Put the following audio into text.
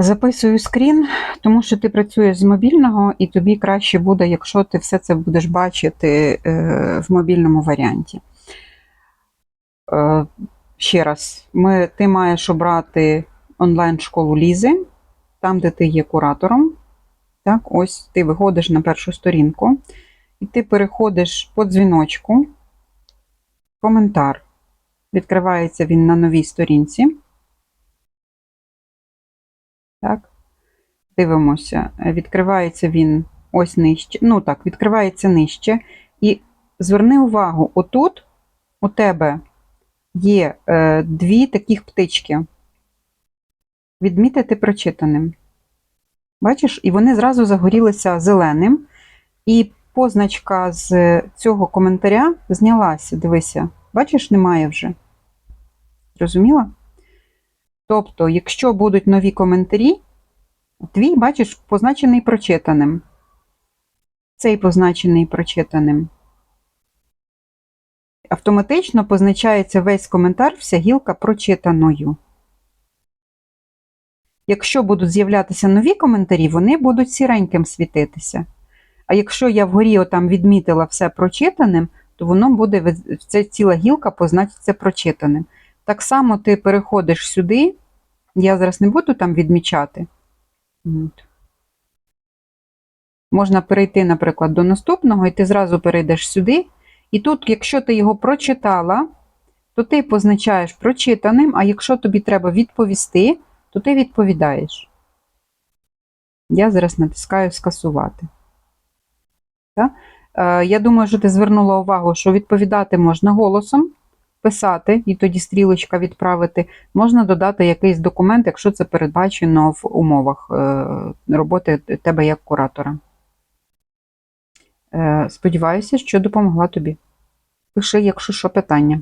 Записую скрін, тому що ти працюєш з мобільного, і тобі краще буде, якщо ти все це будеш бачити е, в мобільному варіанті. Е, ще раз, ми, ти маєш обрати онлайн-школу Лізи, там, де ти є куратором. Так, ось ти виходиш на першу сторінку, і ти переходиш по дзвіночку, коментар. Відкривається він на новій сторінці. Так. Дивимося. Е, Відкривається він ось нижче. Ну так, відкривається нижче. І зверни увагу, отут у тебе є е, дві таких птички. Відмітити прочитаним. Бачиш, і вони зразу загорілися зеленим. І позначка з цього коментаря знялася. Дивися, бачиш, немає вже. Зрозуміла? Тобто, якщо будуть нові коментарі, твій, бачиш, позначений прочитаним. Цей позначений прочитаним. Автоматично позначається весь коментар, вся гілка прочитаною. Якщо будуть з'являтися нові коментарі, вони будуть сіреньким світитися. А якщо я вгорі отам відмітила все прочитаним, то воно буде, ця ціла гілка позначиться прочитаним. Так само ти переходиш сюди, я зараз не буду там відмічати. От. Можна перейти, наприклад, до наступного, і ти зразу перейдеш сюди. І тут, якщо ти його прочитала, то ти позначаєш прочитаним, а якщо тобі треба відповісти, то ти відповідаєш. Я зараз натискаю скасувати. Так? Е, Я думаю, що ти звернула увагу, що відповідати можна голосом, писати, і тоді стрілочка відправити. Можна додати якийсь документ, якщо це передбачено в умовах е, роботи тебе як куратора. Е, Сподіваюся, що допомогла тобі. Пиши, якщо що питання.